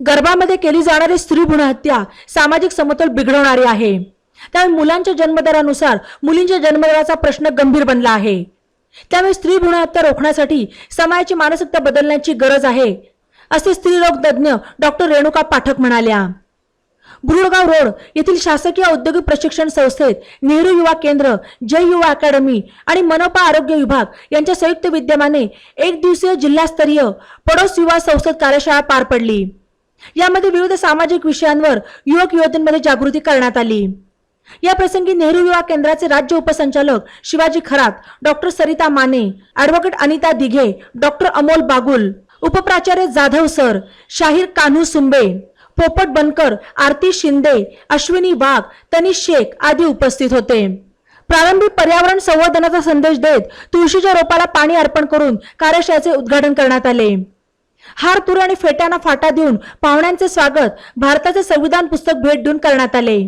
गर्भामध्ये केली जाणारी स्त्री भ्रूण हत्या सामाजिक समतोल बिघडवणारी आहे. त्यामुळे मुलांच्या जन्मदरानुसार मुलींच्या जन्मदराचा प्रश्न गंभीर बनला आहे. त्यामुळे स्त्री भ्रूण हत्या रोखण्यासाठी समाजाची मानसिकता बदलण्याची गरज आहे असे स्त्रीरोग तज्ज्ञ डॉक्टर रेणुका पाठक म्हणाल्या. गुरुळगाव रोड येथील शासकीय औद्योगिक प्रशिक्षण संस्थेत नेहरू युवा केंद्र जय युवा अकॅडमी आणि मनपा आरोग्य विभाग यांच्या संयुक्त विद्यमाने एक दिवसीय जिल्हास्तरीय पडोस युवा संसद कार्यशाळा पार पडली. यामध्ये विविध सामाजिक विषयांवर युवक युवतींमध्ये जागृती करण्यात आली. या प्रसंगी नेहरू युवा केंद्राचे राज्य उपसंचालक Shivaji Kharat doctor Sarita Mane advocate Anita Dighe doctor Amol Bagul उपप्राचार्य Jadhav sir शाहीर कान्हू सुंबे पोपट बनकर आरती शिंदे अश्विनी वाघ तनिष शेख आदी उपस्थित होते. प्रारंभी पर्यावरण संवर्धनाचा संदेश देत तुळशीच्या रोपाला पाणी अर्पण करून कार्यशाळेचे उद्घाटन करण्यात आले. हार तुरे आणि फेट्यांना फाटा देऊन पाहुण्यांचे स्वागत भारताचे संविधान पुस्तक भेट देऊन करण्यात आले.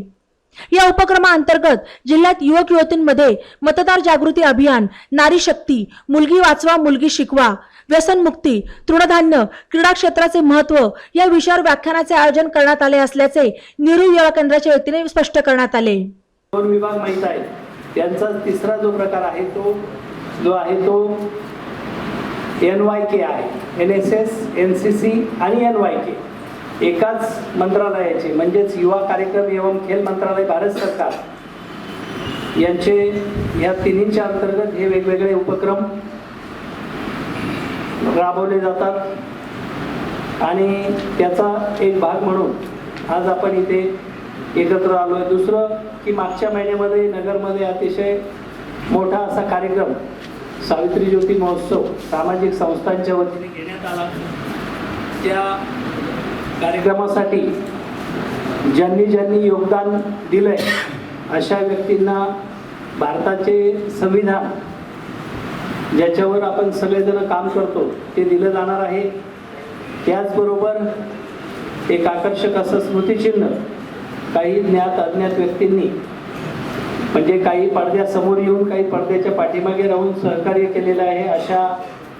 या उपक्रमाअंतर्गत जिल्ह्यात युवक युवतींमध्ये मतदार जागृती अभियान नारी शक्ती मुलगी वाचवा मुलगी शिकवा व्यसनमुक्ती तृणधान्य क्रीडा क्षेत्राचे महत्त्व या विषयावर व्याख्यानाचे आयोजन करण्यात आले असल्याचे नेहरू युवा केंद्राच्या वतीने स्पष्ट करण्यात आले. दोन विभाग माहीत आहे त्यांचा तिसरा जो प्रकार आहे तो जो आहे तो एन वाय के आहे N S S N C C आणि एन वाय के. एकाच मंत्रालयाचे म्हणजेच युवा कार्यक्रम एवं खेल मंत्रालय भारत सरकार यांचे या तिन्हींच्या अंतर्गत हे वेगवेगळे उपक्रम राबवले जातात. आणि त्याचा एक भाग म्हणून आज आपण इथे एकत्र आलो आहे. दुसरं की मागच्या महिन्यामध्ये नगरमध्ये अतिशय मोठा असा कार्यक्रम सावित्री ज्योती महोत्सव सामाजिक संस्थांच्या वतीने घेण्यात आला. त्या कार्यक्रमासाठी ज्यांनी ज्यांनी योगदान दिलंय अशा व्यक्तींना भारताचे संविधान ज्याच्यावर आपण सगळेजण काम करतो ते दिलं जाणार आहे. त्याचबरोबर एक आकर्षक असं स्मृतिचिन्ह काही ज्ञात अज्ञात व्यक्तींनी म्हणजे काही पडद्यासमोर येऊन काही पडद्याच्या पाठीमागे राहून सहकार्य केलेलं आहे अशा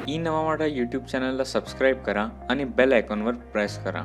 ई नवा मराठा यूट्यूब चॅनलला सबस्क्राईब करा आणि बेल आयकॉनवर प्रेस करा.